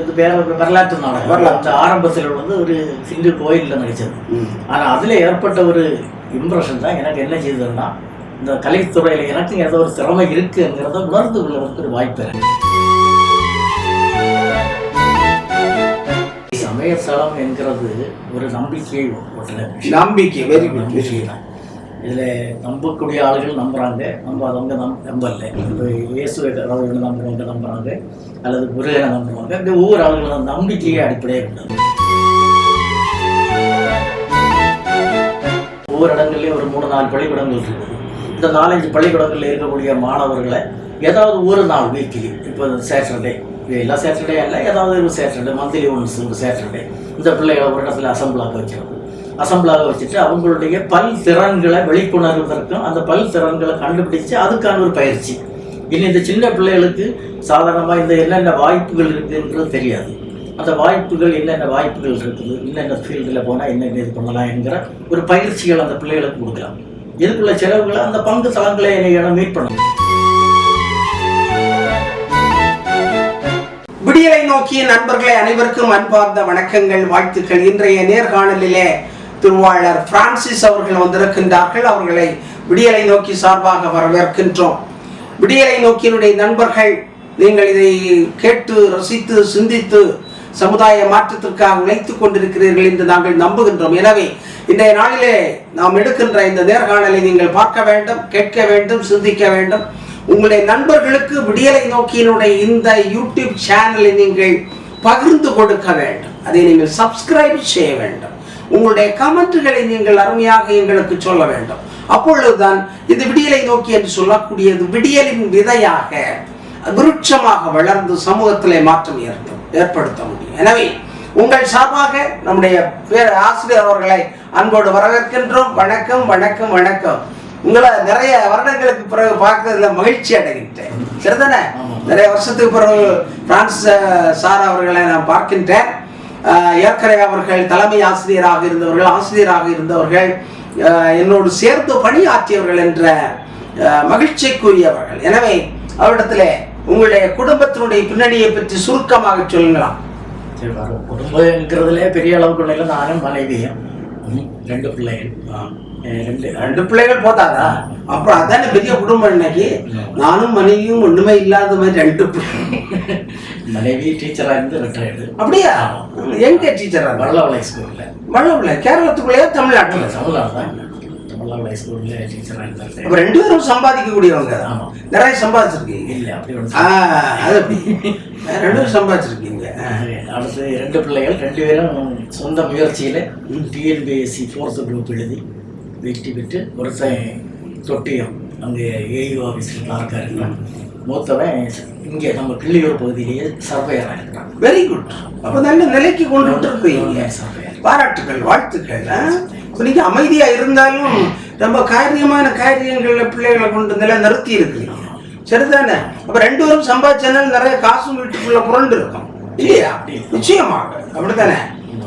இது வேற ஒரு வரலாற்று நாடகம் வரலாற்று. அந்த ஆரம்பத்தில் வந்து ஒரு சிந்து கோயிலில் நடிச்சது ம். ஆனா அதுல ஏற்பட்ட ஒரு இம்ப்ரெஷன் தான் எனக்கு என்ன செய்ததுன்னா இந்த கலைத்துறையில எனக்கு ஏதோ ஒரு திறமை இருக்குங்கிறத உணர்ந்து கொள்வதற்கு ஒரு வாய்ப்பு சமயத்தளம் என்கிறது ஒரு நம்பிக்கையை விஷயம். நம்பிக்கை வெரி குட் நம்பிக்கை தான் இதில் நம்பக்கூடிய ஆளுகள் நம்புகிறாங்க நம்பாதவங்க நம் நம்பல. இப்போ இயேசுவை கடவுள்னு நம்புறவங்க நம்புகிறாங்க அல்லது முருகனை நம்புவாங்க இந்த ஒவ்வொரு ஆளுகளும் நம்பிக்கையை அடிப்படையாக கொண்டது. ஒவ்வொரு இடங்கள்லேயும் ஒரு மூணு நாலு பள்ளிக்கூடங்கள் இருக்குது. இந்த நாலஞ்சு பள்ளிக்கூடங்களில் இருக்கக்கூடிய மாணவர்களை ஏதாவது ஒரு நாள் வீக்லி இப்போ சேட்டர்டே எல்லா சேட்டர்டே இல்லை ஏதாவது ஒரு சேட்டர்டே மந்த்லி ஒன்ஸ் ஒரு சேட்டர்டே இந்த பிள்ளைகளை ஒரு இடத்துல அசம்பிளாக வைக்கிறது. அசம்பிளாக வச்சுட்டு அவங்களுடைய பல் திறன்களை வெளிக்கொணர்வதற்கும் அந்த பல் திறன்களை கண்டுபிடிச்சு அதுக்கான ஒரு பயிற்சி. இனி இந்த சின்ன பிள்ளைகளுக்கு சாதாரணமாக இந்த என்னென்ன வாய்ப்புகள் இருக்குன்றது தெரியாது. அந்த வாய்ப்புகள் என்னென்ன வாய்ப்புகள் இருக்குது என்னென்ன ஃபீல்டில் போனால் என்னென்ன இது பண்ணலாம் என்கிற ஒரு பயிற்சிகள் அந்த பிள்ளைகளுக்கு கொடுக்கலாம். இதுக்குள்ள செலவுகளை அந்த பங்கு தளங்களை என்னை மீட் பண்ணணும் விடியலை நோக்கிய நண்பர்களை அனைவருக்கும் அன்பார்ந்த வணக்கங்கள் வாழ்த்துக்கள். இன்றைய நேர்காணலிலே திருவாளர் பிரான்சிஸ் அவர்கள் வந்திருக்கின்றார்கள். அவர்களை விடியலை நோக்கி சார்பாக வரவேற்கின்றோம். விடியலை நோக்கியினுடைய நண்பர்கள் நீங்கள் இதை கேட்டு ரசித்து சிந்தித்து சமுதாய மாற்றத்திற்காக உழைத்துக் கொண்டிருக்கிறீர்கள் என்று நாங்கள் நம்புகின்றோம். எனவே இன்றைய நாளிலே நாம் எடுக்கின்ற இந்த நேர்காணலை நீங்கள் பார்க்க வேண்டும் கேட்க வேண்டும் சிந்திக்க வேண்டும். உங்களுடைய நண்பர்களுக்கு விடியலை நோக்கியினுடைய இந்த யூடியூப் சேனலை நீங்கள் பகிர்ந்து கொடுக்க வேண்டும். அதை நீங்கள் சப்ஸ்கிரைப் செய்ய வேண்டும். உங்களுடைய கமெண்ட்டுகளை நீங்கள் அருமையாக எங்களுக்கு சொல்ல வேண்டும். அப்பொழுதுதான் இது விடியலை நோக்கி என்று சொல்லக்கூடியது விடியலின் விதையாக விருட்சமாக வளர்ந்து சமூகத்திலே மாற்றம் ஏற்படும் ஏற்படுத்த முடியும். எனவே உங்கள் சார்பாக நம்முடைய ஆசிரியர் அவர்களை அன்போடு வரவேற்கின்றோம். வணக்கம் வணக்கம் வணக்கம். உங்களை நிறைய வருடங்களுக்கு பிறகு பார்க்கறதுல மகிழ்ச்சி அடைகின்றேன். சரிதானே. நிறைய வருஷத்துக்கு பிறகு பிரான்ஸ் சார் அவர்களை நான் பார்க்கின்றேன். ஏற்கனவே அவர்கள் தலைமை ஆசிரியராக இருந்தவர்கள் ஆசிரியராக இருந்தவர்கள் என்னோடு சேர்ந்து பணியாற்றியவர்கள் என்ற மகிழ்ச்சிக்குரியவர்கள். எனவே அவரிடத்துல உங்களுடைய குடும்பத்தினுடைய பின்னணியை பற்றி சுருக்கமாக சொல்லுங்களா சரி குடும்பங்கிறதுலே பெரிய அளவுக்கு நானும் மனைவியும் ரெண்டு பிள்ளைகள். ரெண்டு ரெண்டு பிள்ளைகள் போதாதா அப்புறம் அதானே பெரிய குடும்பம் இன்னைக்கு. நானும் மனைவியும் ஒண்ணுமே இல்லாத மாதிரி ரெண்டு பிள்ளை மனைவி டீச்சராக இருந்து ரிட்டையர்டு அப்படியா? எங்க டீச்சரா வல்லவளை ஸ்கூலில் வள்ளவில்லை கேரளத்துக்குள்ளேயா தமிழ்நாட்டுல தமிழ்நாடு தான் வல்லவளை ஸ்கூலில் டீச்சராக இருந்தாரு அப்ப ரெண்டு பேரும் சம்பாதிக்கக்கூடியவங்க. நிறைய சம்பாதிச்சிருக்கீங்க. இல்லை அப்படி அது அப்படி. ரெண்டு பேரும் சம்பாதிச்சிருக்கீங்க. அடுத்து ரெண்டு பிள்ளைகள். ரெண்டு பேரும் சொந்த முயற்சியில் டிஎன்பிஎஸ்சி ஃபோர்த்து குரூப் எழுதி வெற்றி பெற்று ஒருத்தன் தொட்டியம். அங்கே ஏயு ஆஃபீஸில் கிளார்க்காக இருக்கிறான் மூத்தவன் இங்கே நம்ம கிள்ளியூர் பகுதியிலேயே சர்வேயராக இருக்கிறான் வெரி குட் அப்ப நல்ல நிலைக்கு கொண்டு சர்வேயர் பாராட்டுகள் வாழ்த்துக்கள்? இப்ப நீங்க அமைதியா இருந்தாலும் ரொம்ப காரியமான காரியங்கள்ல பிள்ளைகளை கொண்டு நிலை நிறுத்தி இருக்கிறீங்க. சரிதானே? அப்ப ரெண்டு பேரும் சம்பாதிச்சனால நிறைய காசும் வீட்டுக்குள்ள புரண்டு இருக்கும். இல்லையா? நிச்சயமாக. அப்படித்தானே?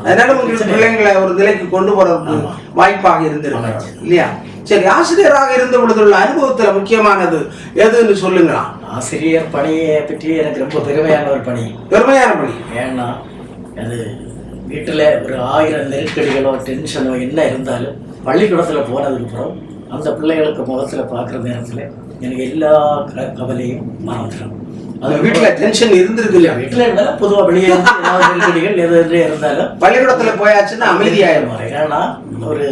அதனால உங்களுக்கு பிள்ளைங்களை ஒரு நிலைக்கு கொண்டு போறதுக்கு வாய்ப்பாக இருந்திருக்கு இல்லையா? சரி ஆசிரியராக இருந்த பொழுதுள்ள அனுபவத்துல முக்கியமானது எதுன்னு சொல்லுங்களா? ஆசிரியர் பணியை பற்றி எனக்கு ரொம்ப பெருமையான ஒரு பணி. பெருமையான பணி. ஏன்னா அது வீட்டில் ஒரு ஆயிரம் நெருக்கடிகளோ டென்ஷனோ என்ன இருந்தாலும் பள்ளிக்கூடத்தில் போனதுக்கு அப்புறம் அந்த பிள்ளைகளுக்கு முகத்தில் பார்க்குற நேரத்தில் எனக்கு எல்லா க- கவலையும் மறந்துடும். அது வீட்டுல டென்ஷன் இருந்திருக்கு இல்லையா? வீட்டில் இருந்தாலும் பொதுவாக வெளியே நெருக்கடிகள் எது இருந்தாலும் பள்ளிக்கூடத்துல போயாச்சுன்னா அமைதியாயிரும். ஏன்னா ஒரு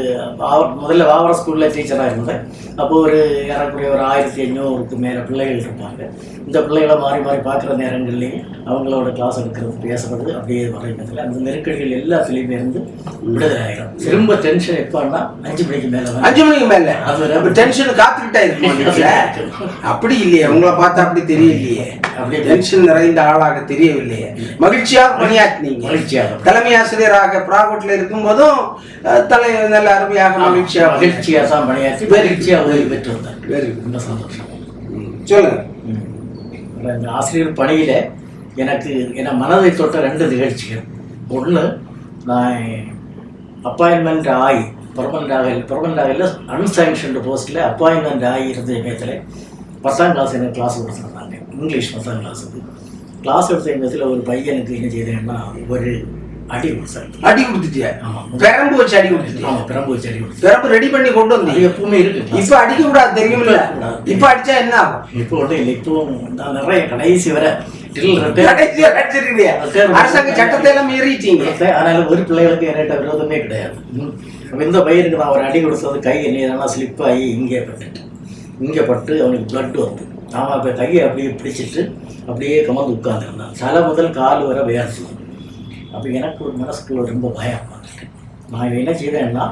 முதல்ல வாவர ஸ்கூலில் டீச்சராக இருந்தேன். அப்போ ஒரு ஏறக்குறைய ஒரு ஆயிரத்தி ஐநூறுக்கு மேலே பிள்ளைகள் இருப்பாங்க. இந்த பிள்ளைகளை மாறி மாறி பார்க்குற நேரங்கள்லேயும் அவங்களோட கிளாஸ் எடுக்கிறது பேசுறது அப்படியே வரைக்கிறதுல அந்த நெருக்கடிகள் எல்லாத்துலேயுமே இருந்து விடுதலை ஆயிரும் திரும்ப டென்ஷன் எப்போன்னா அஞ்சு மணிக்கு மேலே அஞ்சு மணிக்கு மேல. அது டென்ஷன் காத்துக்கிட்டே வீட்டுல. அப்படி இல்லையே. உங்களை பார்த்தா அப்படி தெரியலையே. அப்படியே டென்ஷன் நிறைந்த ஆளாக தெரியவில்லையே. மகிழ்ச்சியாக பணியாற்றினீங்க மகிழ்ச்சியாக தலைமை ஆசிரியராக பிராகோட்ல இருக்கும் போதும் தலை நல்ல அருமையாக மகிழ்ச்சியாக மகிழ்ச்சியாக தான் பணியாற்றி மகிழ்ச்சியாக உதவி பெற்றிருந்தேன் வெரி குட். ரொம்ப சந்தோஷம். சொல்லுங்க. இந்த ஆசிரியர் பணியில் எனக்கு என மனதை தொட்ட ரெண்டு நிகழ்ச்சிகள். ஒன்று நான் அப்பாயின்மெண்ட் ஆகி பர்மனண்ட் ஆக பர்மனண்ட் ஆகல அன்சாங்ஷன்டு போஸ்ட்டில் அப்பாயின்மெண்ட் ஆகி இருந்த சமயத்தில் பத்தாம் கிளாஸ் எனக்கு கிளாஸ் கொடுத்துருந்தாங்க இங்கிலீஷ் பத்தாம் கிளாஸுக்கு கிளாஸ் எடுத்த விதத்தில் ஒரு பையனுக்கு என்ன செய்தேன்னா ஒரு அடி கொடுத்தாரு. அடி கொடுத்துட்டியா? பெரம்பு வச்சு அடி கொடுத்துட்டியா? ஆமாம் பிரம்பு வச்சு அடி கொடுத்தாரு. பெரம்பு ரெடி பண்ணி கொண்டு வந்தீங்க? எப்பவுமே இருக்கு. இப்ப அடிக்க கூடாது தெரியுமில்ல கூடாது. இப்ப அடிச்சா என்ன ஆகும்? இப்போ ஒன்றும் இல்லை இப்போ நான் நிறைய கடைசி வரை அரசாங்க சட்டத்தை எல்லாம் மீறிட்டீங்க. அதனால ஒரு பிள்ளைகளுக்கு என்கிட்ட விரோதமே கிடையாது. இந்த பையனுக்கு நான் ஒரு அடி கொடுத்தது கை என்ன ஸ்லிப் ஆகி இங்கே பட்டுட்டு இங்கே பட்டு அவனுக்கு blood வந்து நான் அப்போ கையை அப்படியே பிடிச்சிட்டு அப்படியே கமர்ந்து உட்காந்துருந்தான் தலை முதல் கால் வரை வேர்த்து. அப்போ எனக்கு ஒரு மனசுக்குள்ள ரொம்ப பயம் வந்துட்டு நான் என்ன செய்தேன்னா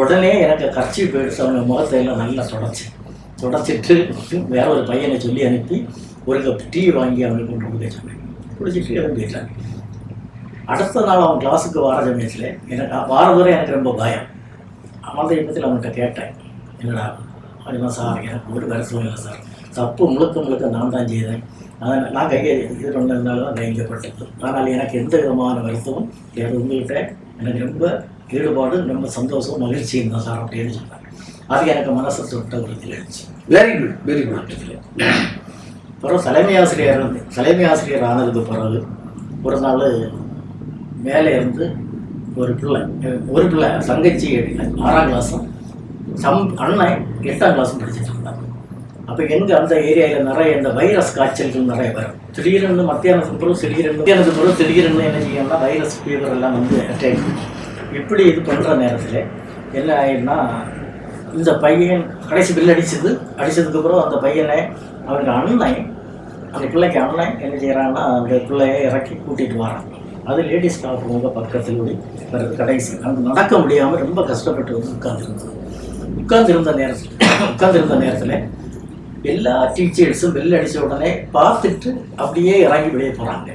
உடனே எனக்கு கட்சி போயிடுச்சு. அவங்க முகத்தை எல்லாம் நல்லா தொடச்சேன். தொடச்சிட்டு வேற ஒரு பையனை சொல்லி அனுப்பி ஒரு கப் டீ வாங்கி அவனுக்கு கொண்டு கொடுக்க சொன்னேன் குடிச்சிட்டு இறந்துட்டேன் அடுத்த நாள் அவன் கிளாஸுக்கு வர சமயத்தில் எனக்கு வார வரை எனக்கு ரொம்ப பயம். அந்த எண்ணத்தில் அவன்கிட்ட கேட்டேன் என்னடா அப்படின்னா சார் எனக்கு ஒரு வேறு இல்லை சார். தப்பு முழுக்க முழுக்க நான் தான் செய்தேன். அதனால் நான் கையை இது பண்ணதுனால தான் கைங்கப்பட்டது ஆனால் எனக்கு எந்த விதமான வருத்தமும் வேறு உங்கள்கிட்ட எனக்கு ரொம்ப ஈடுபாடு ரொம்ப சந்தோஷம் மகிழ்ச்சி தான் சார் அப்படின்னு சொன்னேன் அது எனக்கு மனசை தொட்ட ஒரு எழுச்சி வெரி குட் வெரி குட் அப்புறம் தலைமை ஆசிரியர் இருந்து தலைமை ஆசிரியர் ஆனதுக்கு பிறகு ஒரு நாள் மேலே இருந்து ஒரு பிள்ளை ஒரு பிள்ளை தங்கச்சி ஆறாம் கிளாஸும் சம் அண்ணன் எட்டாம் கிளாஸும் படிச்சுட்டு இருந்தாங்க. அப்போ எங்கே அந்த ஏரியாவில் நிறைய இந்த வைரஸ் காய்ச்சல்கள் நிறைய வரும். திடீர்னு மத்தியானத்துக்கு பிறகு திடீர்னு மத்தியானத்துக்கு பிறகு திடீர்னு என்ன செய்யணும்னா வைரஸ் ஃபீவர் எல்லாம் வந்து அட்டாக் இப்படி இது பண்ணுற நேரத்தில் என்ன ஆயிடுனா இந்த பையன் கடைசி பில் அடிச்சது அடித்ததுக்கப்புறம் அந்த பையனை அவனுக்கு அண்ணன் அந்த பிள்ளைக்கு அண்ணன் என்ன செய்கிறான்னா அந்த பிள்ளையை இறக்கி கூட்டிகிட்டு வரான். அது லேடிஸ் ஸ்டாஃப் உங்க பக்கத்தில் போய் வருது கடைசி. அங்கே நடக்க முடியாமல் ரொம்ப கஷ்டப்பட்டு வந்து உட்காந்துருந்தது உட்கார்ந்திருந்த நேரத்தில் உட்கார்ந்திருந்த நேரத்தில் எல்லா டீச்சர்ஸும் பெல் அடித்த உடனே பார்த்துட்டு அப்படியே இறங்கி வெளியே போகிறாங்க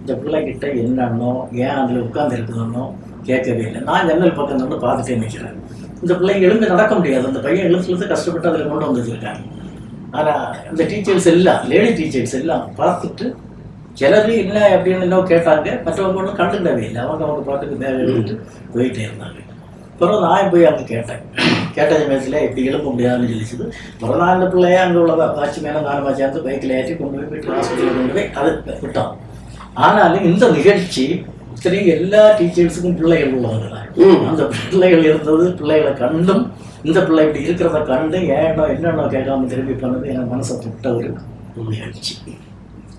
இந்த பிள்ளைகிட்ட என்னன்னோ ஏன் அதில் உட்கார்ந்துருக்குதுன்னோ கேட்கவே இல்லை. நான் ஜன்னல் பக்கம் நின்று பார்த்துட்டே நிற்கிறேன் இந்த பிள்ளைங்க எழுந்து நடக்க முடியாது. அந்த பையன் எழுத்துலேருந்து கஷ்டப்பட்டு அதில் கொண்டு வந்துருக்காங்க ஆனால் அந்த டீச்சர்ஸ் எல்லாம் லேடி டீச்சர்ஸ் எல்லாம் பார்த்துட்டு சிலர் என்ன அப்படின்னு என்ன கேட்டாங்க. மற்றவங்க ஒன்றும் கண்டுக்கிடவே இல்லை. அவங்க அவங்க பாட்டுக்கு பேக எடுத்துட்டு போயிட்டே இருந்தாங்க. அப்புறம் நான் போய் அங்கே கேட்டேன். கேட்ட சமயத்தில் இப்படி எழுப்ப முடியாதுன்னு சொல்லிச்சுது. நான் அந்த பிள்ளைய அங்கே உள்ள வாட்சி மேலே நானுமா சேர்ந்து பைக்கில் ஏற்றி கொண்டு போய் வீட்டு ஹாஸ்பிட்டலில் கொண்டு போய் அது விட்டோம் ஆனாலும் இந்த நிகழ்ச்சி சரி எல்லா டீச்சர்ஸுக்கும் பிள்ளைகள் உள்ளவங்க. அந்த பிள்ளைகள் இருந்தது பிள்ளைகளை கண்டும் இந்த பிள்ளை இப்படி இருக்கிறத கண்டு ஏனோ என்னென்ன கேட்காம திரும்பி பண்ணது? எனக்கு மனசை தொட்ட ஒரு நிகழ்ச்சி.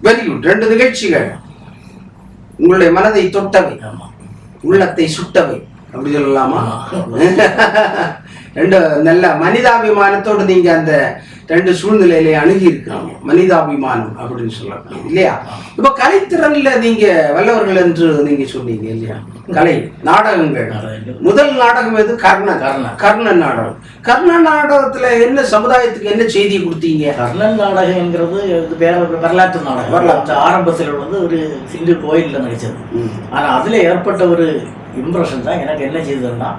வெரி குட் ரெண்டு நிகழ்ச்சிகள். உங்களுடைய மனதை தொட்டவை. உள்ளத்தை சுட்டவை. அப்படி சொல்லலாமா? ரெண்டு நல்ல மனிதாபிமானத்தோடு நீங்க அந்த ரெண்டு சூழ்நிலையில அணுகி இருக்காங்க மனிதாபிமானம் அப்படின்னு சொல்லலாம் இல்லையா? இப்ப கலைத்திறன்ல நீங்க வல்லவர்கள் என்று நீங்க சொன்னீங்க இல்லையா? கலை நாடகங்கள். முதல் நாடகம் எது? கர்ணன். கர்ணன். நாடகம். கர்ணன் நாடகத்துல என்ன சமுதாயத்துக்கு என்ன செய்தி கொடுத்தீங்க? கர்ணன் நாடகங்கிறது வேற வரலாற்று நாடகம். வரலாற்று. ஆரம்பத்தில் உள்ளது ஒரு சிந்து கோயிலில் நடிச்சது. ம். ஆனா அதுல ஏற்பட்ட ஒரு இம்ப்ரெஷன் தான் எனக்கு என்ன செய்ததுன்னா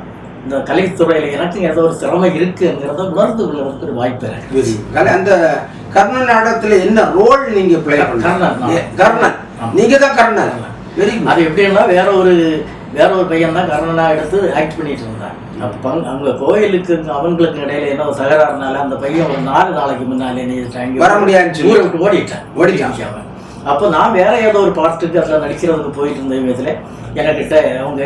இந்த கலைத்துறையில எனக்கு ஏதோ ஒரு திறமை இருக்குங்கிறத உணர்ந்து கொள்வதற்கு ஒரு வாய்ப்பு அந்த கர்ணன் நாடகத்துல என்ன ரோல் நீங்க பிளே கர்ணன். கர்ணன். நீங்க தான் கர்ணன் வெரி அது எப்படின்னா வேற ஒரு வேற ஒரு பையன் தான் கர்ணனா எடுத்து ஆக்ட் பண்ணிட்டு இருந்தான் அப்ப அவங்க கோயிலுக்கு அவங்களுக்கு இடையில என்ன ஒரு தகராறுனால அந்த பையன் ஒரு நாலு நாளைக்கு முன்னாலே செய்துட்டாங்க? வர சொல்லி. ஊரை விட்டு ஓடிட்டான் ஓடிட்டான். அவன். அப்போ நான் வேற ஏதோ ஒரு பாட்டுக்கு அதில் நடிக்கிறதுக்கு போயிட்டு இருந்த விதத்தில் என்கிட்ட அவங்க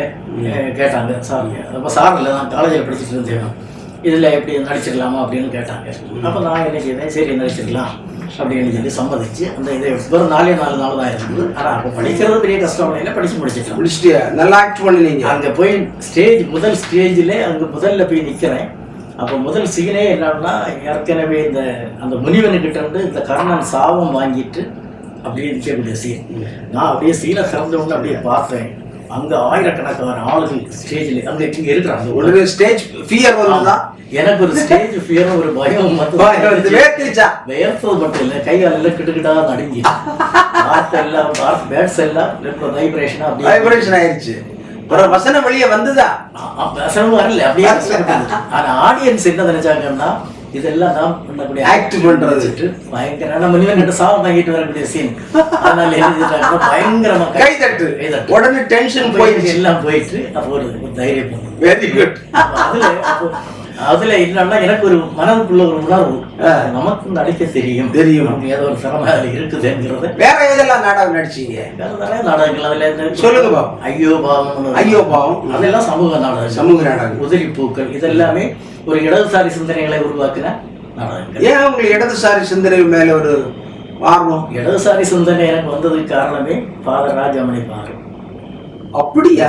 கேட்டாங்க. சார் அப்போ சார் இல்லை நான் காலேஜில் படிச்சுட்டு இருந்தேன். இதில் எப்படி நடிச்சிடலாமா அப்படின்னு கேட்டாங்க. அப்போ நான் என்ன செய்தேன்? சரி நடிச்சிடலாம் அப்படின்னு சொல்லி சம்மதிச்சு அந்த இதை வெறும் நாலே நாலு நாள் தான் இருக்குது ஆனால் அப்போ படிக்கிறது பெரிய கஷ்டம். இல்லை படித்து முடிச்சிட்டோம் முடிச்சுட்டு நல்லா ஆக்ட் பண்ணுனீங்க. அங்கே போய் ஸ்டேஜ் முதல் ஸ்டேஜில் அங்கே முதல்ல போய் நிற்கிறேன் அப்போ முதல் சீனே என்னன்னா ஏற்கனவே இந்த அந்த முனிவனுக்கிட்ட இருந்து இந்த கர்ணன் சாபம் வாங்கிட்டு அப்படியே நிற்கக்கூடிய சீன் நான் அப்படியே சீனை உடனே அப்படியே பார்த்தேன் அங்கே ஆயிரக்கணக்கான ஆளுகள் ஸ்டேஜில் அங்கே இங்கே இருக்கிறாங்க. ஒரு ஸ்டேஜ் ஃபியர் வந்ததா எனக்கு ஒரு ஸ்டேஜ் ஃபியர் ஒரு பயம்? வேர்த்தது மட்டும் இல்லை கை எல்லாம் கிட்டுக்கிட்டா நடுங்கி வார்த்தை எல்லாம் வார்த்தை பேட்ஸ் எல்லாம் அப்படியே வைப்ரேஷன் ஆயிருச்சு. ஒரு வசனம் வெளியே வந்ததா? வசனம் வரல அப்படியே. ஆனா ஆடியன்ஸ் என்ன நினைச்சாங்கன்னா இதெல்லாம் தான் பண்ணக்கூடிய Act பண்றது. பயங்கர நம்ம கிட்ட சாபம் வாங்கிட்டு வரக்கூடிய சீன் அதனால என்ன பயங்கரமா கை தட்டு. உடனே டென்ஷன் போயிடுச்சு. எல்லாம் போயிட்டு அப்போ ஒரு தைரியம் வெரி குட் அதுல அப்போ அதுல என்னன்னா எனக்கு ஒரு மனதுக்குள்ள ஒரு உணர்வு. நமக்கு நடிக்க தெரியும். தெரியும். ஏதோ ஒரு திறமை அதுல இருக்குதுங்கிறது. வேற எதெல்லாம் நாடகம் நடிச்சீங்க? வேற நிறைய நாடகங்கள் அதுல சொல்லுங்க பாப்போம். ஐயோ பாவம் ஐயோ பாவம். அதெல்லாம் சமூக நாடகம் சமூக நாடகம் உதிரி பூக்கள் இதெல்லாமே ஒரு இடதுசாரி சிந்தனைகளை உருவாக்கின நாடகங்கள். ஏன் உங்களுக்கு இடதுசாரி சிந்தனை மேல ஒரு ஆர்வம்? இடதுசாரி சிந்தனை எனக்கு வந்ததுக்கு காரணமே ஃபாதர் ராஜாமணி பாரு அப்படியா?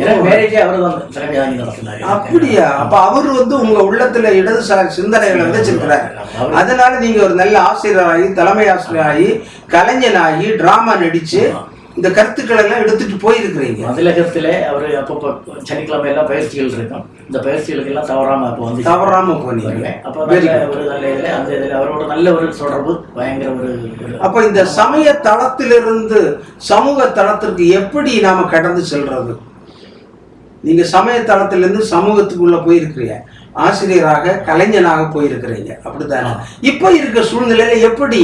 எனக்கு மேரேஜே அவர் தான் தலைமை தாங்கி நடத்தினாரு. அப்படியா? அப்ப அவர் வந்து உங்க உள்ளத்துல இடதுசாரி சிந்தனைகளை விதைச்சிருக்கிறார் அதனால நீங்க ஒரு நல்ல ஆசிரியராகி தலைமை ஆசிரியராகி கலைஞனாகி டிராமா நடிச்சு இந்த கருத்துக்களை எல்லாம் எடுத்துட்டு போயிருக்கிறீங்க. மதிலகத்துல அவர் அப்பப்போ சனிக்கிழமை எல்லாம் பயிற்சிகள் இருக்கும். இந்த பயிற்சிகளுக்கு எல்லாம் தவறாம அப்போ வந்து தவறாம போனீங்க. அப்போ ஒரு நல்ல இதுல அந்த இதுல அவரோட நல்ல ஒரு தொடர்பு பயங்கர ஒரு ஒரு- அப்ப இந்த சமய தளத்திலிருந்து சமூக தளத்திற்கு எப்படி நாம கடந்து செல்றது? நீங்க சமய தளத்திலிருந்து சமூகத்துக்குள்ள போயிருக்கிறீங்க. ஆசிரியராக கலைஞனாக போயிருக்கிறீங்க. அப்படித்தானே? இப்ப இருக்க சூழ்நிலையில எப்படி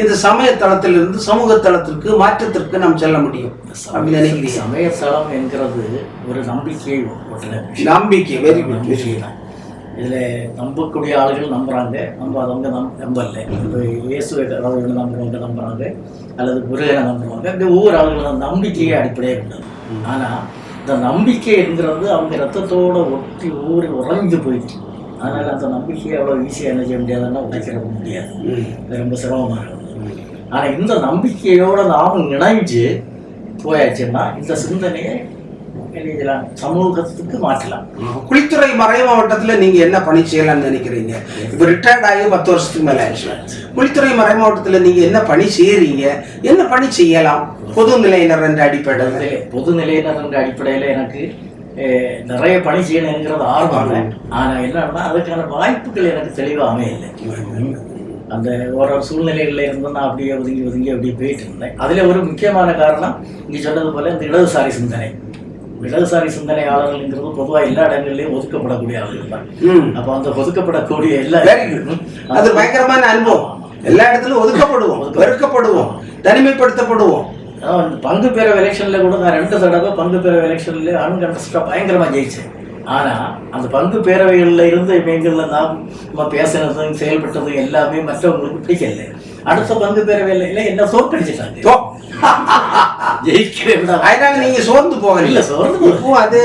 இந்த சமய தளத்திலிருந்து சமூக தளத்திற்கு மாற்றத்திற்கு நாம் செல்ல முடியும்? நினைக்கிறீங்க. சமயத்தலம் என்கிறது ஒரு விஷயம். நம்பிக்கை வெரி குட் நம்பிக்கை. இதுல நம்பக்கூடிய ஆளுகள் நம்புறாங்க. நம்பாதவங்க நம் நம்பல. இப்போ இயேசுவை கடவுள்னு நம்புறவங்க நம்புறாங்க. அல்லது முருகனை நம்புறவங்க. இந்த ஒவ்வொரு ஆளுகளும் நம்பிக்கையை அடிப்படையாக கொண்டது. ஆனா இந்த நம்பிக்கை என்கிறது அவங்க ரத்தத்தோட ஒட்டி ஊறி உறைஞ்சு போயிடுச்சு. அதனால அந்த நம்பிக்கையை அவ்வளோ ஈஸியாக என்ன செய்ய முடியாதுன்னா உடைக்கிற முடியாது. ரொம்ப சிரமமாக இருக்கும் ஆனா இந்த நம்பிக்கையோட நாமும் இணைஞ்சு போயாச்சுன்னா இந்த சிந்தனையை சமூகத்துக்கு மாற்றலாம். குளித்துறை மறை மாவட்டத்துல நீங்க என்ன பணி செய்யலாம்னு நினைக்கிறீங்க? இப்ப ரிட்டையர்ட் ஆகி பத்து வருஷத்துக்கு மேல ஆயிடுச்சு. குளித்துறை மறை மாவட்டத்துல நீங்க என்ன பணி செய்யறீங்க? என்ன பணி செய்யலாம்? பொது நிலையினர் என்ற அடிப்படையில். பொதுநிலை பொதுநிலையினர் என்ற அடிப்படையில் எனக்கு நிறைய பணி செய்யணுங்கிறது ஆர்வம். இல்லை. ஆனா என்னன்னா அதுக்கான வாய்ப்புகள் எனக்கு தெளிவாக அமையலை அந்த ஒரு சூழ்நிலைகளில் இருந்து நான் அப்படியே ஒதுங்கி ஒதுங்கி அப்படியே போயிட்டு இருந்தேன். அதுல ஒரு முக்கியமான காரணம் நீ சொன்னது போல இந்த இடதுசாரி சிந்தனை. இடதுசாரி சிந்தனையாளர்கள்ங்கிறது பொதுவா எல்லா இடங்கள்லயும் ஒதுக்கப்படக்கூடிய ஆளுகள் தான். அப்போ அந்த ஒதுக்கப்படக்கூடிய எல்லா. அது பயங்கரமான அனுபவம். எல்லா இடத்துலயும் ஒதுக்கப்படுவோம். வெறுக்கப்படுவோம் தனிமைப்படுத்தப்படுவோம். பங்கு பெற எலெக்ஷன்ல கூட நான் ரெண்டு தடவை பங்கு பெற எலெக்ஷன்ல அன்கண்டஸ்டா பயங்கரமா ஜெயிச்சேன். ஆனா அந்த பங்கு பேரவைகள்ல இருந்து இவங்கள்ல நாம் நம்ம பேசினதும் செயல்பட்டதும் எல்லாமே மற்றவங்களுக்கு பிடிக்கல. அடுத்த பங்கு பேரவையில என்ன தோற்கடிச்சிட்டாங்க. தோ. ஜெயிக்கிறேன் அதனால நீங்க சோர்ந்து போகல. இல்ல, சோர்ந்து. இப்போ அது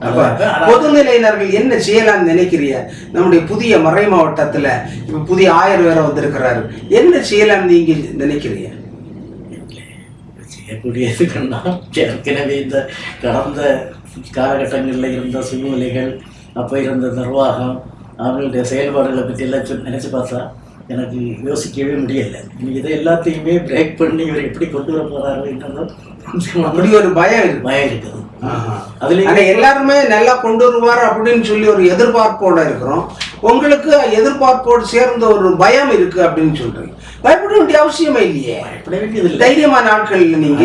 அப்ப அதான். பொதுநிலையினர்கள் என்ன செய்யலாம்னு நினைக்கிறீங்க? நம்முடைய புதிய மறை மாவட்டத்துல இப்ப புதிய ஆயர் வேற வந்திருக்கிறாரு. என்ன செய்யலாம்னு நீங்க நினைக்கிறீங்க? செய்யக்கூடியதுக்குன்னா ஏற்கனவே இந்த கடந்த காலகட்டங்களில் இருந்த சூழ்நிலைகள் அப்போ இருந்த நிர்வாகம் அவங்களுடைய செயல்பாடுகளை பற்றி எல்லாம் நினச்சி பார்த்தா எனக்கு யோசிக்கவே முடியல. இன்னைக்கு இதை எல்லாத்தையுமே பிரேக் பண்ணி இவர் எப்படி கொண்டு வர போறாருன்றது அப்படி ஒரு பயம் இருக்கு. பயம் இருக்குது. அதுல எல்லாருமே நல்லா கொண்டு வருவார் அப்படின்னு சொல்லி ஒரு எதிர்பார்ப்போட இருக்கிறோம். உங்களுக்கு எதிர்பார்ப்போடு சேர்ந்த ஒரு பயம் இருக்கு அப்படின்னு சொல்றீங்க. பயப்பட வேண்டிய அவசியமே இல்லையே. தைரியமான ஆட்கள் நீங்க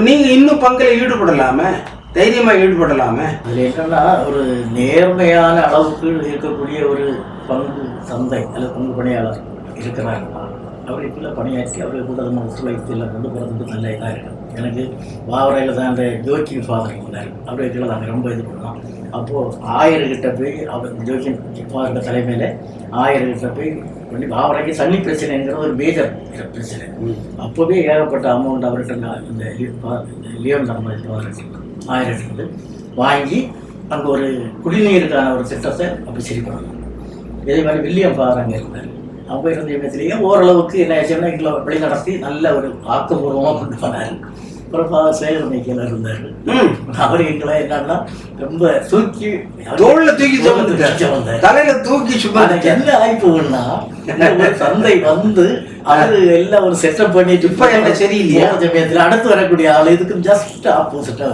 நீங்க இன்னும் பங்குல ஈடுபடலாமே? தைரியமா ஈடுபடலாமே? அதில் என்னன்னா ஒரு நேர்மையான அளவுக்கு இருக்கக்கூடிய ஒரு பங்கு சந்தை அல்லது பங்கு பணியாளர் இருக்கிறாருன்னா அவருக்குள்ள பணியாற்றி அவருக்கு கூட நம்ம ஒத்துழைப்பு இல்லை கொண்டு போகிறதுக்கு நல்ல இதாக எனக்கு வாவரையில் தான் அந்த ஜோக்கிங் ஃபாதர் இருந்தார். இதில் நாங்கள் ரொம்ப இது பண்ணோம். அப்போது ஆயர்கிட்ட போய் அவர் ஜோக்கிங் ஃபாதர் தலைமையில் ஆயர்கிட்ட போய் பண்ணி வாவரைக்கு தண்ணி பிரச்சனைங்கிற ஒரு மேஜர் பிரச்சனை. அப்போவே ஏகப்பட்ட அமௌண்ட் அவர்கிட்ட நான் இந்த லியோன் நம்ம ஆயிரம் வாங்கி அங்கே ஒரு குடிநீருக்கான ஒரு திட்டத்தை அப்படி சரி பண்ணணும் இதே மாதிரி வில்லியம் ஃபாதர் அங்கே இருந்தார். அப்போ இருந்த இடத்துலையும் ஓரளவுக்கு என்ன ஆச்சுன்னா எங்களை வழி நடத்தி நல்ல ஒரு ஆக்கப்பூர்வமாக கொண்டு போனார். அப்புறம் ஃபாதர் சேகர் மைக்கேல இருந்தார். அவர் எங்களை என்னன்னா ரொம்ப தூக்கி தோல்ல தூக்கி வந்தார் தலையில தூக்கி சுமந்துட்டார் என்ன ஒரு தந்தை வந்து அவரு எல்லாம் ஒரு செட்டப் பண்ணிட்டு இப்ப என்ன சரியில்லையா? சமயத்துல அடுத்து வரக்கூடிய ஆள் இதுக்கு ஜஸ்ட் ஆப்போசிட்டா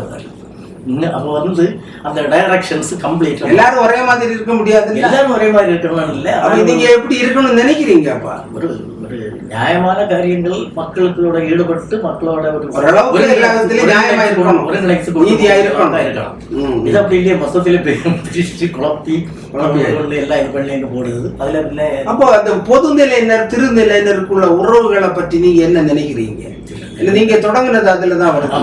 இன்னும் அப்ப வந்து அந்த டைரக்ஷன்ஸ் கம்ப்ளீட் எல்லாரும் ஒரே மாதிரி இருக்க முடியாது எல்லாரும் ஒரே மாதிரி இருக்கணும் இல்ல. நீங்க எப்படி இருக்கணும்னு நினைக்கிறீங்க அப்பா? ஒரு ஒரு நியாயமான காரியங்கள் மக்களுக்கூட ஈடுபட்டு மக்களோட ஒரு ஓரளவுக்கு ஒருங்கிணைத்து- எல்லா விதத்திலயும் நியாயமா இருக்கணும். ஒருங்கிணைத்து கொண்டு நீதியா போகணும். இருக்கணும். இருக்கணும் ம். இது அப்படி இல்லையே மொத்தத்திலே பிரிச்சு குழப்பி எல்லாம் இது பண்ணி போடுது அதுல பின்ன அப்போ அந்த பொதுநிலையினர் திருநிலையினருக்குள்ள உறவுகளை பற்றி நீங்க என்ன நினைக்கிறீங்க இல்ல நீங்க தொடங்குனது அதுல தான் வருது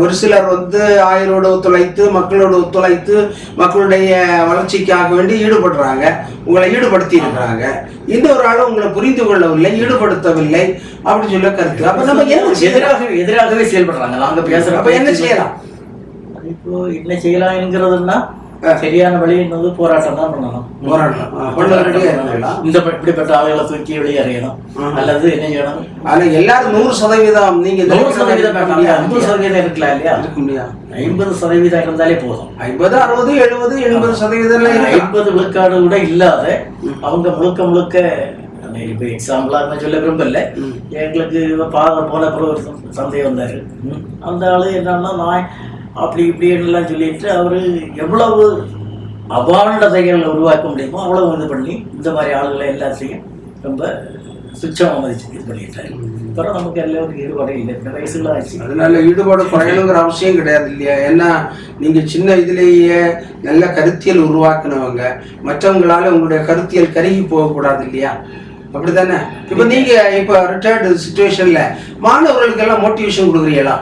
ஒரு சிலர் வந்து ஆயரோடு ஒத்துழைத்து மக்களோடு ஒத்துழைத்து மக்களுடைய வளர்ச்சிக்காக வேண்டி ஈடுபடுறாங்க உங்களை ஈடுபடுத்தி இருக்கிறாங்க இன்னொரு ஆளும் உங்களை புரிந்து கொள்ளவில்லை ஈடுபடுத்தவில்லை அப்படின்னு சொல்ல கருத்து. அப்ப நம்ம என்ன எதிராக எதிராகவே செயல்படுறாங்க. நாங்க பேசுற அப்ப என்ன செய்யலாம்? இப்போ என்ன செய்யலாம் என்கிறதுன்னா சரியான வழி என்னது போராட்டம் தான் பண்ணணும். போராட்டம். இந்த இப்படிப்பட்ட ஆளுகளை தூக்கி வெளியேறையணும் அல்லது என்ன செய்யணும்? ஆனா எல்லாரும் நூறு சதவீதம் நீங்க நூறு சதவீதம்? ஐம்பது சதவீதம் இருக்கலாம் இல்லையா? இருக்க முடியாது. ஐம்பது சதவீதம் இருந்தாலே போதும். ஐம்பது அறுபது எழுபது எண்பது சதவீதம். ஐம்பது விழுக்காடு கூட இல்லாத அவங்க முழுக்க முழுக்க இப்போ எக்ஸாம்பிளா நான் சொல்ல விரும்பல. எங்களுக்கு பாதை போன அப்புறம் ஒரு சந்த- சந்தேகம் வந்தாரு. அந்த ஆளு என்னன்னா நான் அப்படி இப்படி எல்லாம் சொல்லிட்டு அவரு எவ்வளவு அபாண்டதைகள் உருவாக்க முடியுமோ அவ்வளவு இது பண்ணி இந்த மாதிரி ஆளுகளை எல்லாத்தையும் ரொம்ப சுச்சமாக மதிச்சு இது பண்ணிட்டாரு. அப்புறம் நமக்கு எல்லாம் ஒரு ஈடுபாடு இல்லை. இந்த வயசுல ஆச்சு. அதனால ஈடுபாடு குறையணுங்கிற அவசியம் கிடையாது இல்லையா? ஏன்னா நீங்க சின்ன இதுலேயே நல்ல கருத்தியல் உருவாக்குனவங்க மற்றவங்களால உங்களுடைய கருத்தியல் கருகி போகக்கூடாது இல்லையா? அப்படிதானே இப்போ நீங்க இப்போ ரிட்டையர்டு சுச்சுவேஷன்ல மாணவர்களுக்கு எல்லாம் மோட்டிவேஷன் கொடுக்குறீங்களா?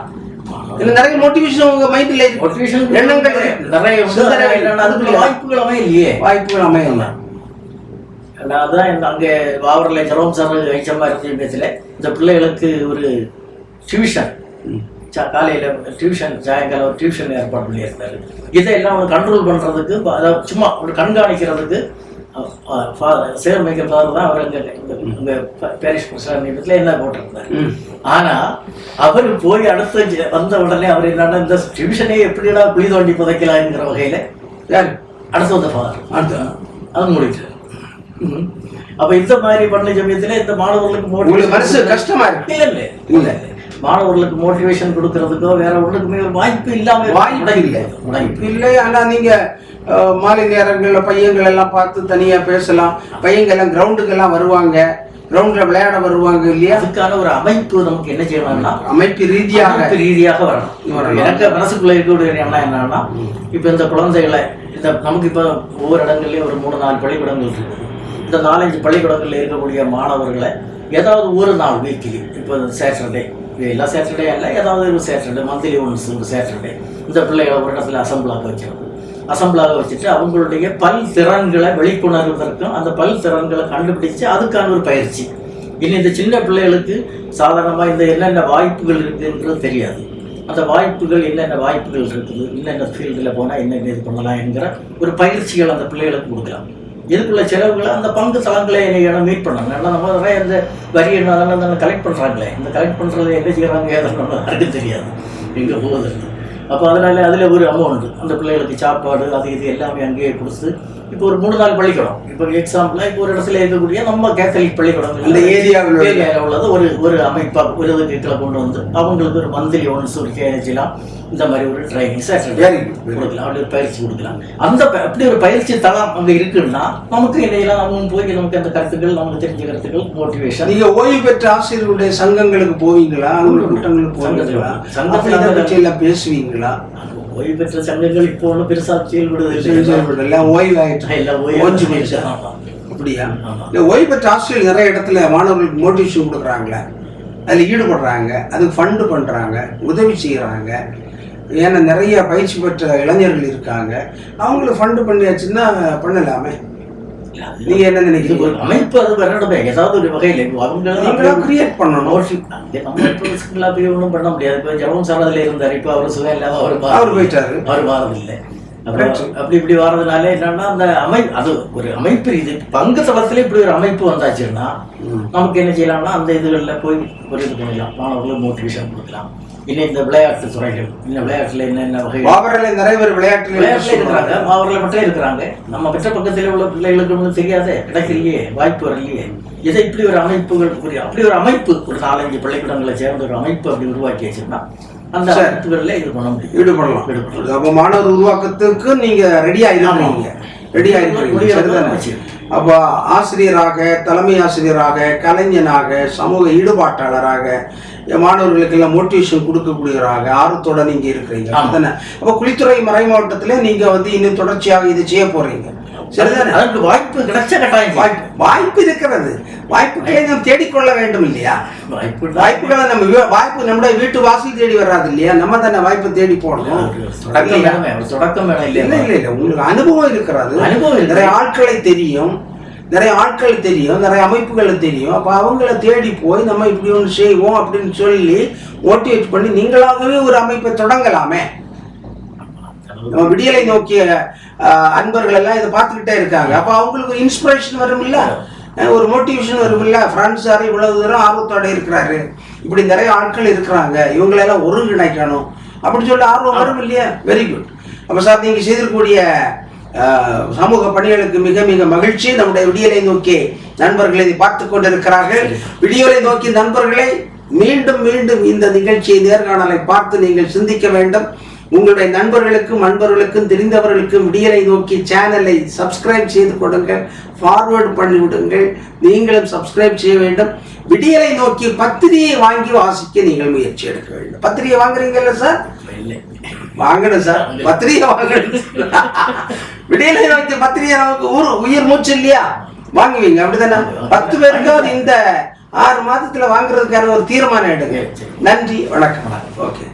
இல்ல நிறைய மோட்டிவேஷன் உங்க மைண்ட்ல மோட்டிவேஷன் எண்ணங்கள் நிறைய அதுக்குள்ள வாய்ப்புகள் அமையலையே. வாய்ப்புகள் அமையலாம் அதான் இந்த அங்கே வாவரில் ஜெரோம் சார் வைச்சமா இருந்த பேச்சில் இந்த பிள்ளைகளுக்கு ஒரு டியூஷன் காலையில் டியூஷன் சாயங்காலம் ஒரு டியூஷன் ஏற்பாடு பண்ணியிருந்தாரு. இதையெல்லாம் கண்ட்ரோல் பண்ணுறதுக்கு அதாவது சும்மா ஒரு கண்காணிக்கிறதுக்கு சேர் மேக்கர் ஃபாதர் தான் அவர் அங்கே இங்கே பேரிஷ் பிரசாதத்தில் என்ன போட்டிருந்தார். ஆனா அவர் போய் அடுத்த வந்த உடனே அவர் என்னன்னா இந்த டிவிஷனே எப்படிடா குழி தோண்டி புதைக்கலாம்ங்கிற வகையில யாரு அடுத்து வந்த ஃபாதர் அடுத்து அது முடிச்சு அப்ப இந்த மாதிரி பண்ண சமயத்துல இந்த மாணவர்களுக்கு மனசு கஷ்டமா இருக்கு. இல்ல இல்ல இல்ல. மாணவர்களுக்கு மோட்டிவேஷன் கொடுக்கறதுக்கோ வேற ஒன்றுக்குமே ஒரு வாய்ப்பு இல்லாம வாய்ப்பு இல்லை. வாய்ப்பு இல்லை ஆனா நீங்க மாலை நேரங்கள்ல பையங்கள் எல்லாம் பார்த்து தனியா பேசலாம். பையங்க எல்லாம் கிரவுண்டுக்கு எல்லாம் வருவாங்க. கிரவுண்ட்ல விளையாட வருவாங்க இல்லையா? அதுக்கான ஒரு அமைப்பு நமக்கு என்ன செய்யணும்னா அமைப்பு ரீதியாக அமைப்பு ரீதியாக வரணும். எனக்கு மனசுக்குள்ள இருக்கக்கூடிய எண்ணம் என்னன்னா இப்ப இந்த குழந்தைகளை இந்த நமக்கு இப்ப ஒவ்வொரு இடங்கள்லயும் ஒரு மூணு நாலு பள்ளிக்கூடங்கள் இருக்குது இந்த நாலஞ்சு பள்ளிக்கூடங்கள்ல இருக்கக்கூடிய மாணவர்களை ஏதாவது ஒரு நாள் வீக்லி இப்போ சாட்டர்டே எல்லா சாட்டர்டே அல்ல ஏதாவது ஒரு சாட்டர்டே மந்த்லி ஒன்ஸ் ஒரு சாட்டர்டே இந்த பிள்ளைகளை ஒரு இடத்துல அசம்பிளாக வைக்கிறது. அசம்பிளாக வச்சுட்டு அவங்களுடைய பல் திறன்களை வெளிக்கொணர்வதற்கும் அந்த பல் திறன்களை கண்டுபிடிச்சு அதுக்கான ஒரு பயிற்சி. இனி இந்த சின்ன பிள்ளைகளுக்கு சாதாரணமாக இந்த என்னென்ன வாய்ப்புகள் இருக்குன்றது தெரியாது. அந்த வாய்ப்புகள் என்னென்ன வாய்ப்புகள் இருக்குது என்னென்ன ஃபீல்டில் போனால் என்னென்ன இது பண்ணலாம் என்கிற ஒரு பயிற்சிகள் அந்த பிள்ளைகளுக்கு கொடுக்கலாம். இதுக்குள்ள செலவுகளை? அந்த பங்கு தளங்களை என்ன மீட் பண்ணாங்க. ஏன்னா நம்ம நிறைய இந்த வரி என்ன அதெல்லாம் கலெக்ட் பண்ணுறாங்களே இந்த கலெக்ட் பண்ணுறது என்ன செய்கிறாங்க அதெல்லாம் யாருக்கும் தெரியாது. எங்கே போகுது அப்போ அதனால அதில் ஒரு அமௌண்ட் அந்த பிள்ளைகளுக்கு சாப்பாடு அது இது எல்லாமே அங்கேயே கொடுத்து இப்போ ஒரு மூணு நாள் பள்ளிக்கூடம். இப்போ எக்ஸாம்பிளாக இப்போ ஒரு இடத்துல இருக்கக்கூடிய நம்ம கேத்தலிக் பள்ளிக்கூடம் அந்த ஏரியாவில் ஏரியாவில் உள்ளது ஒரு ஒரு அமைப்பாக ஒரு இது கீழே கொண்டு வந்து அவங்களுக்கு ஒரு மந்த்லி ஒன்ஸ் ஒரு கேஜிலாம் இந்த மாதிரி ஒரு ட்ரைனிங் சாட்டர்டே கொடுக்கலாம். அப்படி ஒரு பயிற்சி கொடுக்கலாம். அந்த அப்படி ஒரு பயிற்சி தளம் அங்கே இருக்குன்னா நமக்கு என்னையெல்லாம் நம்ம போய் நமக்கு அந்த கருத்துக்கள் நமக்கு தெரிஞ்ச கருத்துக்கள் மோட்டிவேஷன் நீங்க ஓய்வு பெற்ற ஆசிரியர்களுடைய சங்கங்களுக்கு போவீங்களா? அவங்க கூட்டங்களுக்கு போவீங்களா? சங்கத்துல எல்லாம் பேசுவீங்களா? ஓய்வு பெற்ற சங்கங்கள் இப்போ ஒன்றும் பெருசாக செயல்படுவதில்லை. எல்லாம் ஓய்வு ஆயிட்டு எல்லாம் ஓய்வு போயிடுச்சு. அப்படியா. இல்ல ஓய்வு பெற்ற ஆசிரியர் நிறைய இடத்துல மாணவர்களுக்கு மோட்டிவேஷன் கொடுக்குறாங்களே அதில் ஈடுபடுறாங்க. அதுக்கு ஃபண்டு பண்றாங்க. உதவி செய்யறாங்க. ஏன்னா நிறைய பயிற்சி பெற்ற இளைஞர்கள் இருக்காங்க. அவங்களுக்கு ஃபண்டு பண்ணியாச்சுன்னா பண்ணலாமே. நீங்க என்ன இது நினைக்கிறீங்க ஒரு அமைப்பு அது வரணுமே ஏதாவது ஒரு வகையில் கிரியேட் பண்ணணும். இப்போ சிங்கிளா போய் ஒன்றும் பண்ண முடியாது. இப்போ ஜெபம் சார் அதில் இருந்தார். இப்போ அவர் சுகம் இல்லாம அவர் அவர் போயிட்டாரு. அவர் அப்புறம் அப்படி இப்படி வர்றதுனால என்னன்னா அந்த அமை அது ஒரு அமைப்பு இது. பங்கு தளத்துல இப்படி ஒரு அமைப்பு வந்தாச்சுன்னா நமக்கு என்ன செய்யலாம்னா அந்த இதுகளில் போய் ஒரு இது பண்ணலாம் மாணவர்களுக்கு மோட்டிவேஷன் கொடுக்கலாம். இன்னும் இந்த விளையாட்டு துறைகள் இன்னும் விளையாட்டுல என்னென்ன வகை பாபரில் நிறைய பேர் விளையாட்டுல விளையாட்டுல இருக்கிறாங்க மாவரில் மட்டும் இருக்கிறாங்க நம்ம பெற்ற பக்கத்தில் உள்ள பிள்ளைகளுக்கு ஒன்றும் தெரியாதே கிடைக்கலையே வாய்ப்பு வரலையே இதை இப்படி ஒரு அமைப்புகள் புரிய அப்படி ஒரு அமைப்பு ஒரு நாலஞ்சு பள்ளிக்கூடங்களை சேர்ந்த ஒரு அமைப்பு அப்படி உருவாக்கி வச்சிருந்தா அந்த. அமைப்புகளில் இது பண்ண முடியும் ஈடுபடலாம் ஈடுபடலாம். அப்ப மாணவர் உருவாக்கத்துக்கு நீங்க ரெடியா இருக்கிறீங்க ரெடியா இருக்கிறீங்க முடியாது. சரிதானே அப்ப ஆசிரியராக தலைமை ஆசிரியராக கலைஞனாக சமூக ஈடுபாட்டாளராக மாணவர்களுக்கு எல்லாம் மோட்டிவேஷன் கொடுக்கக்கூடியவராக ஆர்வத்தோட நீங்க இருக்கிறீங்க. அப்ப குளித்துறை மறை மாவட்டத்துல நீங்க வந்து இன்னும் தொடர்ச்சியாக இது செய்ய போறீங்க. சரிதானே அதற்கு வாய்ப்பு கிடைச்ச கட்டாயம். வாய்ப்பு வாய்ப்பு இருக்கிறது. வாய்ப்புகளை நாம் தேடிக்கொள்ள வேண்டும் இல்லையா? வாய்ப்பு வாய்ப்புகளை நம்ம வாய்ப்பு நம்முடைய வீட்டு வாசல் தேடி வராது இல்லையா? நம்ம தானே வாய்ப்பு தேடி போடணும் தொடக்கம் இல்ல இல்ல இல்ல உங்களுக்கு அனுபவம் இருக்கிறது. அனுபவம். நிறைய ஆட்களை தெரியும். நிறைய ஆட்கள் தெரியும். நிறைய அமைப்புகள் தெரியும். அப்ப அவங்கள தேடி போய் நம்ம இப்படி ஒன்று செய்வோம் அப்படின்னு சொல்லி மோட்டிவேட் பண்ணி நீங்களாகவே ஒரு அமைப்பை தொடங்கலாமே. நம்ம விடியலை நோக்கிய அன்பர்கள் எல்லாம் இதை பார்த்துக்கிட்டே இருக்காங்க. அப்ப அவங்களுக்கு ஒரு இன்ஸ்பிரேஷன் வரும் இல்ல ஒரு மோட்டிவேஷன் வரும் இல்ல ஃப்ரெண்ட்ஸ் சார் இவ்வளவு தூரம் ஆர்வத்தோட இருக்கிறாரு. இப்படி நிறைய ஆட்கள் இருக்கிறாங்க. இவங்களெல்லாம் ஒருங்கிணைக்கணும். அப்படின்னு சொல்லி ஆர்வம் வரும் இல்லையா? வெரி குட் அப்ப சார் நீங்க செய்திருக்கக்கூடிய சமூக பணிகளுக்கு மிக மிக மகிழ்ச்சி. நம்முடைய விடியலை நோக்கி நண்பர்கள் இதை பார்த்து கொண்டிருக்கிறார்கள். விடியலை நோக்கி நண்பர்களை மீண்டும் மீண்டும் இந்த நிகழ்ச்சியை நேர்காணலை பார்த்து நீங்கள் சிந்திக்க வேண்டும். உங்களுடைய நண்பர்களுக்கும் அன்பர்களுக்கும் தெரிந்தவர்களுக்கும் விடியலை நோக்கி சேனலை சப்ஸ்கிரைப் செய்து கொடுங்கள் ஃபார்வர்ட் பண்ணி விடுங்கள். நீங்களும் சப்ஸ்கிரைப் செய்ய வேண்டும். விடியலை நோக்கி பத்திரிகை வாங்கி வாசிக்க நீங்கள் முயற்சி எடுக்க வேண்டும். பத்திரிகை வாங்குறீங்கல்ல சார் வாங்கணும் சார் பத்திரிகை வாங்கணும். விடியலை நோக்கி பத்திரிகை நமக்கு ஊர் உயிர் மூச்சு இல்லையா? வாங்குவீங்க அப்படிதானே? பத்து பேருக்காவது இந்த ஆறு மாதத்துல வாங்குறதுக்கான ஒரு தீர்மானம் எடுங்க. நன்றி வணக்கம். ஓகே.